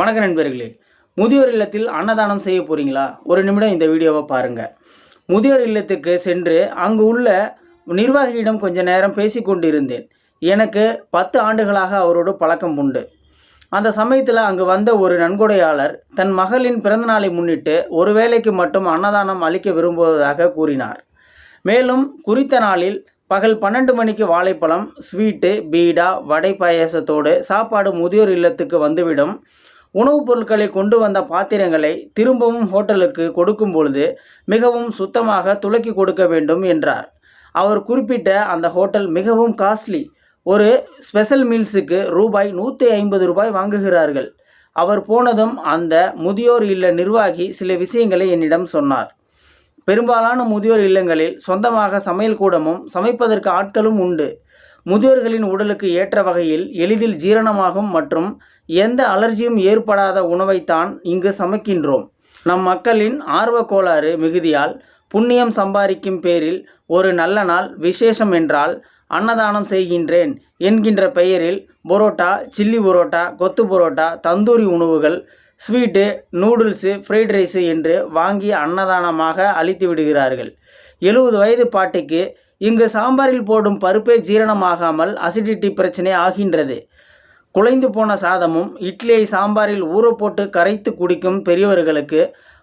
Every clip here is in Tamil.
வணக்க நண்பர்களே. முதியோர் இல்லத்தில் அன்னதானம் செய்ய போறீங்களா? ஒரு நிமிடம் இந்த வீடியோவை பாருங்க. முதியோர் இல்லத்துக்கு சென்று அங்கு உள்ள நிர்வாகியிடம் கொஞ்ச நேரம் பேசி கொண்டிருந்தேன். எனக்கு பத்து ஆண்டுகளாக அவரோடு பழக்கம் உண்டு. அந்த சமயத்தில் அங்கு வந்த ஒரு நன்கொடையாளர் தன் மகளின் பிறந்தநாளை முன்னிட்டு ஒரு வேளைக்கு மட்டும் அன்னதானம் அளிக்க விரும்புவதாக கூறினார். மேலும் குறித்த நாளில் பகல் பன்னெண்டு மணிக்கு வாழைப்பழம் ஸ்வீட்டு பீடா வடை பாயாசத்தோடு சாப்பாடு முதியோர் இல்லத்துக்கு வந்துவிடும். உணவுப் பொருட்களை கொண்டு வந்த பாத்திரங்களை திரும்பவும் ஹோட்டலுக்கு கொடுக்கும் பொழுது மிகவும் சுத்தமாக துலக்கி கொடுக்க வேண்டும் என்றார். அவர் குறிப்பிட்ட அந்த ஹோட்டல் மிகவும் காஸ்ட்லி. ஒரு ஸ்பெஷல் மீல்ஸுக்கு ரூபாய் நூற்றி ஐம்பது ரூபாய் வாங்குகிறார்கள். அவர் போனதும் அந்த முதியோர் இல்ல நிர்வாகி சில விஷயங்களை என்னிடம் சொன்னார். பெரும்பாலான முதியோர் இல்லங்களில் சொந்தமாக சமையல் கூடமும் சமைப்பதற்கு ஆட்களும் உண்டு. முதியோர்களின் உடலுக்கு ஏற்ற வகையில் எளிதில் ஜீரணமாகும் மற்றும் எந்த அலர்ஜியும் ஏற்படாத உணவைத்தான் இங்கு சமைக்கின்றோம். நம் மக்களின் ஆர்வ கோளாறு மிகுதியால் புண்ணியம் சம்பாதிக்கும் பேரில் ஒரு நல்ல நாள் விசேஷம் என்றால் அன்னதானம் செய்கின்றேன் என்கின்ற பெயரில் புரோட்டா சில்லி புரோட்டா கொத்து புரோட்டா தந்தூரி உணவுகள் ஸ்வீட்டு நூடுல்ஸு ஃப்ரைட் ரைஸு என்று வாங்கி அன்னதானமாக அளித்து விடுகிறார்கள். எழுபது வயது பாட்டிக்கு இங்கு சாம்பாரில் போடும் பருப்பே ஜீரணமாகாமல் அசிடிட்டி பிரச்சனை ஆகின்றது. குலைந்து போன சாதமும் இட்லியை சாம்பாரில் ஊற போட்டு கரைத்து குடிக்கும் பெரியவர்களுக்கு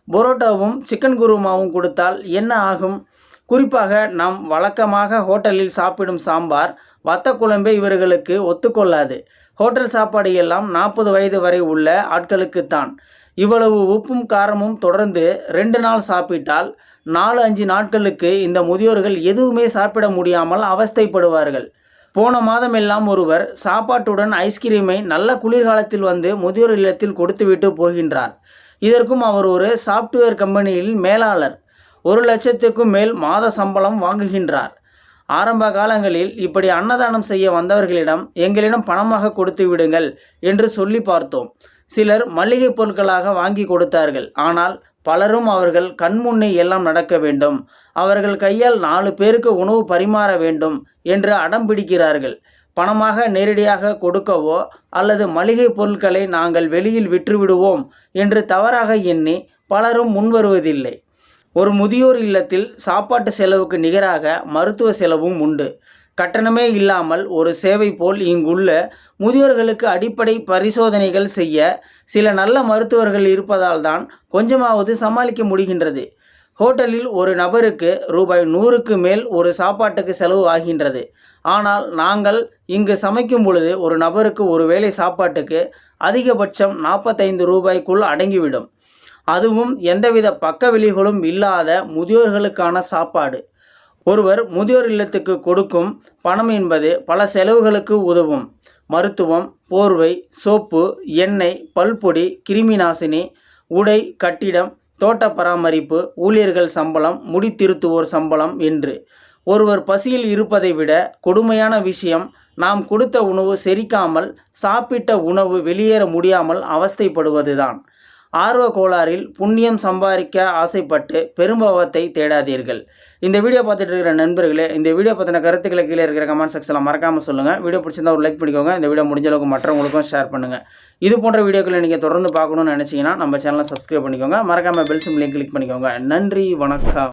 புரோட்டாவும் சிக்கன் குருமாவும் கொடுத்தால் என்ன ஆகும்? குறிப்பாக நாம் வழக்கமாக ஹோட்டலில் சாப்பிடும் சாம்பார் வத்த குழம்பே இவர்களுக்கு ஒத்துக்கொள்ளாது. ஹோட்டல் சாப்பாடு எல்லாம் நாற்பது வயது வரை உள்ள ஆட்களுக்குத்தான். இவ்வளவு உப்பும் காரமும் தொடர்ந்து ரெண்டு நாள் சாப்பிட்டால் நாலு அஞ்சு நாட்களுக்கு இந்த முதியோர்கள் எதுவுமே சாப்பிட முடியாமல் அவஸ்தைப்படுவார்கள். போன மாதம் எல்லாம் ஒருவர் சாப்பாட்டுடன் ஐஸ்கிரீமை நல்ல குளிர்காலத்தில் வந்து முதியோர் இல்லத்தில் கொடுத்துவிட்டு போகின்றார். இதற்கும் அவர் ஒரு சாஃப்ட்வேர் கம்பெனியில் மேலாளர். ஒரு லட்சத்துக்கும் மேல் மாத சம்பளம் வாங்குகின்றார். ஆரம்ப காலங்களில் இப்படி அன்னதானம் செய்ய வந்தவர்களிடம் எங்களிடம் பணமாக கொடுத்து விடுங்கள் என்று சொல்லி பார்த்தோம். சிலர் மளிகை பொருட்களாக வாங்கி கொடுத்தார்கள். ஆனால் பலரும் அவர்கள் கண்முன்னே எல்லாம் நடக்க வேண்டும். அவர்கள் கையால் நாலு பேருக்கு உணவு பரிமாற வேண்டும் என்று அடம் பிடிக்கிறார்கள். பணமாக நேரடியாக கொடுக்கவோ அல்லது மளிகை பொருட்களை நாங்கள் வெளியில் விற்றுவிடுவோம் என்று தவறாக எண்ணி பலரும் முன்வருவதில்லை. ஒரு முதியோர் இல்லத்தில் சாப்பாட்டு செலவுக்கு நிகராக மருத்துவ செலவும் உண்டு. கட்டணமே இல்லாமல் ஒரு சேவை போல் இங்குள்ள முதியோர்களுக்கு அடிப்படை பரிசோதனைகள் செய்ய சில நல்ல மருத்துவர்கள் இருப்பதால் தான் கொஞ்சமாவது சமாளிக்க முடிகின்றது. ஹோட்டலில் ஒரு நபருக்கு ரூபாய் நூறுக்கு மேல் ஒரு சாப்பாட்டுக்கு செலவு ஆகின்றது. ஆனால் நாங்கள் இங்கு சமைக்கும் பொழுது ஒரு நபருக்கு ஒரு வேளை சாப்பாட்டுக்கு அதிகபட்சம் நாற்பத்தைந்து ரூபாய்க்குள் அடங்கிவிடும். அதுவும் எந்தவித பக்கவிளிகளும் இல்லாத முதியோர்களுக்கான சாப்பாடு. ஒருவர் முதியோர் இல்லத்துக்கு கொடுக்கும் பணம் என்பது பல செலவுகளுக்கு உதவும். மருத்துவம் போர்வை சோப்பு எண்ணெய் பல்பொடி கிருமி நாசினி உடை கட்டிடம் தோட்ட பராமரிப்பு ஊழியர்கள் சம்பளம் முடி திருத்துவோர் சம்பளம் என்று. ஒருவர் பசியில் இருப்பதை விட கொடுமையான விஷயம் நாம் கொடுத்த உணவு செரிக்காமல் சாப்பிட்ட உணவு வெளியேற முடியாமல் அவஸ்தைப்படுவதுதான். ஆர்வ கோளாறில் புண்ணியம் சம்பாதிக்க ஆசைப்பட்டு பெரும்பாவத்தை தேடாதீர்கள். இந்த வீடியோ பார்த்துட்டு இருக்கிற நண்பர்களே இந்த வீடியோ பற்றின கருத்துக்களை கீழே இருக்கிற கமெண்ட் செக்ஷனில் மறக்காமல் சொல்லுங்கள் வீடியோ பிடிச்சிருந்தா ஒரு லைக் பண்ணிக்கோங்க இந்த வீடியோ முடிஞ்ச அளவுக்கு மற்றவங்களுக்கும் ஷேர் பண்ணுங்கள் இது போன்ற வீடியோக்களை நீங்கள் தொடர்ந்து பார்க்கணும்னு நினச்சிங்கன்னா நம்ம சேனலை சப்ஸ்கிரைப் பண்ணிக்கோங்க. மறக்காமல் பெல் சிம்லையும் கிளிக் பண்ணிக்கோங்க. நன்றி வணக்கம்.